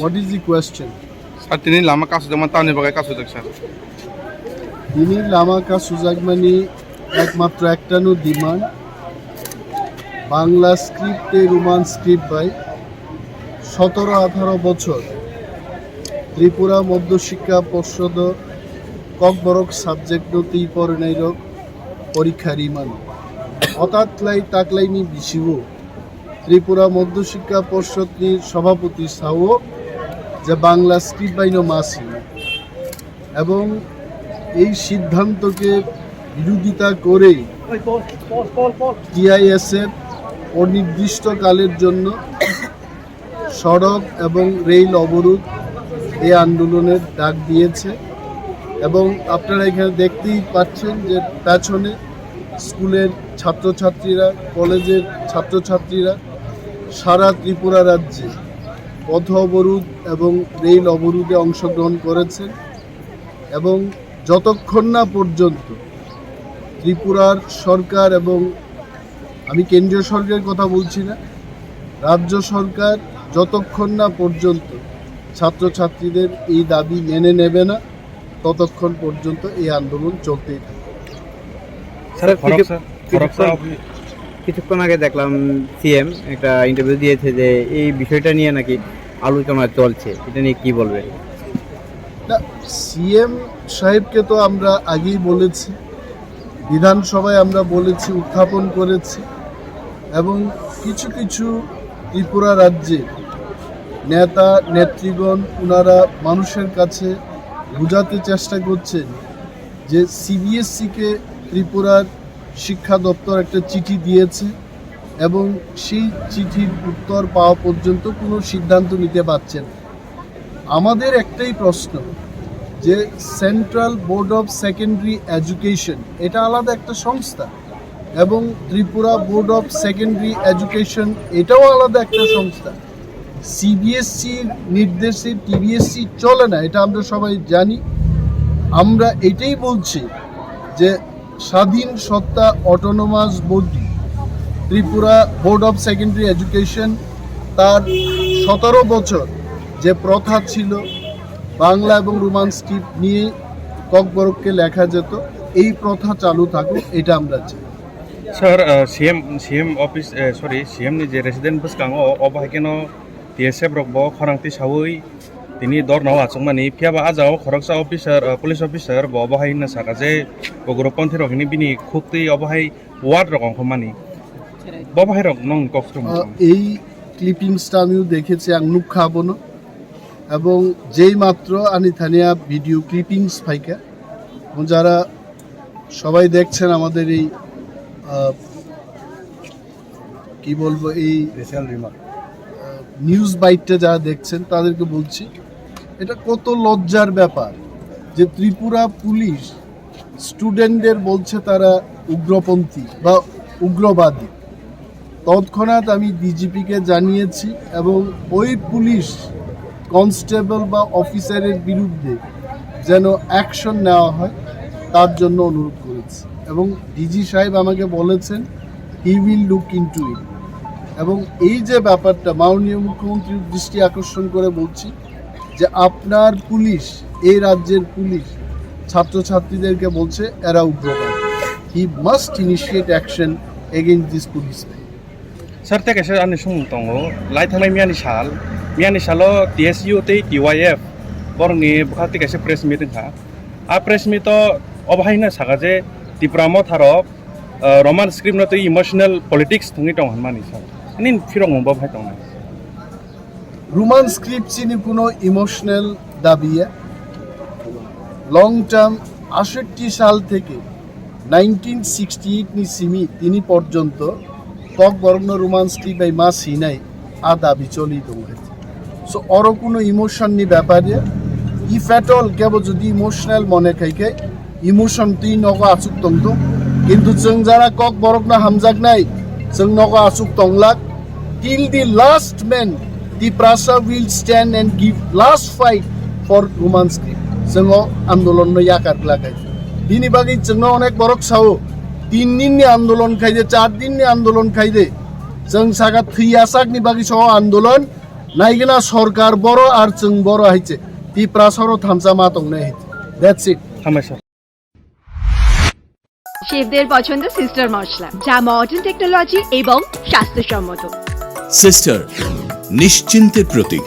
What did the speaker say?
What is the question? Sir তিনি লামা কাসুজামান তাউনি বাগায় কাসুজাক sir তিনি লামাকা সুজাগমানি একমাত্র একটানো ডিমান্ড। বাংলা স্ক্রিপ্টে রোমান স্ক্রিপ্ট বাই সতেরো আঠারো বছর। ত্রিপুরা মধ্যশিক্ষা পর্ষদ ককবরক সাবজেক্ট নতি পরিণাইরক পরীক্ষা রিমান অতাতলাই তাকলাইনি বিশিব। ত্রিপুরা মধ্যশিক্ষা পর্ষদনির সভাপতি সাও যে বাংলা স্ক্রিপ্ট বাইন মাসি। এবং এই সিদ্ধান্তকে বিরোধিতা করে টিআইএসএফ অনির্দিষ্টকালের জন্য সড়ক এবং রেল অবরোধ এই আন্দোলনের ডাক দিয়েছে। এবং আপনারা এখানে দেখতেই পাচ্ছেন যে পেছনে স্কুলের ছাত্রছাত্রীরা, কলেজের ছাত্রছাত্রীরা সারা ত্রিপুরা রাজ্যে পথ অবরোধ এবং রেল অবরোধে অংশগ্রহণ করেছেন এবং যতক্ষণ না পর্যন্ত ত্রিপুরার সরকার এবং আমি কেন্দ্রীয় সরকারের কথা বলছি না রাজ্য সরকার যতক্ষণ না পর্যন্ত ছাত্রছাত্রীদের এই দাবি মেনে নেবে না ততক্ষণ পর্যন্ত এই আন্দোলন চলতেই থাকবে। কিছুক্ষণ আগে দেখলাম সিএম একটা ইন্টারভিউ দিয়েছে যে এই বিষয়টা নিয়ে নাকি আলোচনা চলছে? এটা নিয়ে কি বলবেন সিএম সাহেবকে তো আমরা আগেই বলেছি, বিধানসভায় আমরা বলেছি, উত্থাপন করেছি, এবং কিছু কিছু ত্রিপুরা রাজ্যে নেতা, নেত্রীগণ ওনারা মানুষের কাছে বোঝাতে চেষ্টা করছেন যে সিবিএসসিকে ত্রিপুরার শিক্ষা দপ্তর একটা চিঠি দিয়েছে। এবং সেই চিঠির উত্তর পাওয়া পর্যন্ত কোনো সিদ্ধান্ত নিতে পারছেন। আমাদের একটাই প্রশ্ন যে Central Board of Secondary Education, এটা আলাদা একটা সংস্থা এবং Tripura Board of Secondary Education, এটাও আলাদা একটা সংস্থা সিবিএসসির নির্দেশে টিবিএসসি চলে না, এটা আমরা সবাই জানি আমরা এটাই বলছি যে স্বাধীন সত্তা autonomous body Tripura Board of Secondary Education তার সতেরো বছর যে প্রথা ছিল বাংলা এবং রোমান্স স্ক্রিপ্ট নিয়ে ককবরককে লেখা যেত, এই প্রথা চালু থাকুক, এটা আমরা চাই। Sir CM CM office sorry CM নিজে রেসিডেন্ট বাস কাঙ্গো অবাহিকেন টিএসএফ রকব খরাংতি সাবই তিনি দর নাও আছো মানে ফিয়া বা আজাও খরকসা অফিসার পুলিশ অফিসার বা অবহাই না সাকা যে অগ্রপন্থী রকিনি বিনি, খুক্তি অবহাই ওয়ার্ড রকম মানে। এই ক্লিপিংসটা আমিও দেখেছি আংনুক খাবনো এবং যেই মাত্র আনি থানিয়া ভিডিও ক্লিপিংস ফাইকা এবং যারা সবাই দেখছেন আমাদের এই কি বলব এই নিউজ বাইটটা যারা দেখছেন তাদেরকে বলছি এটা কত লজ্জার ব্যাপার যে ত্রিপুরা পুলিশ স্টুডেন্টদের বলছে তারা উগ্রপন্থী বা উগ্রবাদী। তৎক্ষণাৎ আমি ডিজিপিকে জানিয়েছি এবং ওই পুলিশ কনস্টেবল বা অফিসারের বিরুদ্ধে যেন অ্যাকশন নেওয়া হয়, তার জন্য অনুরোধ করেছি। এবং ডিজি সাহেব আমাকে বলেছেন he will look into it এবং এই যে ব্যাপারটা মাননীয় মুখ্যমন্ত্রীর দৃষ্টি আকর্ষণ করে বলছি, যে আপনার পুলিশ, এই রাজ্যের পুলিশ ছাত্রছাত্রীদেরকে বলছে, এরা উগ্রবাদী। He must initiate action against this police Sir, ano sung tongo? Lai thangai miani sal. Miani salo TSU te TYF. Bor ni bukhati kaise press meeting ha. A press meet to obhai na saga je tipramo tharo roman script na to emotional politics thungi tong han mani sir. Nin firong mo bhai tong na. Roman script চিনি কোনো emotional দাবিয়ে long term আষট্টি সাল থেকে nineteen sixty eight নি সিমি তিনি পর্যন্ত cock বর্ণ রোমান স্ক্রিপ্ট এই মা সিনাই আ দাবি চলি দৌড়ে সো অর কোনো ইমোশন নি ব্যাপারে ইফ এট অল কেবল যদি ইমোশনাল মনে খাইকে ইমোশন তুই নগ আচুক তংত কিন্তু जों যারা কক বরক না হামজাক নাই जों নগ আচুক তংলাক till the last man the Prasa will stand and give last fight for Roman script जोङो आन्दोलन याकार लागाय बिनि बागै जोंनो अनेक बरक सावो তিन दिनने आंदोलन खाइदे चार दिनने आंदोलन खाइदे जों सागा थैयासाकनि बागै सह आंदोलन नायगिना सरकार बर' आरो जों बर' हाइचे तिप्रा सर' थामसामा दंनाय हाइचे দ্যাটস ইট হামেশা শেফদের পছন্দ সিস্টার মশলা যা মডার্ন টেকনোলজি এবং স্বাস্থ্যসম্মত সিস্টার নিশ্চিন্তের প্রতীক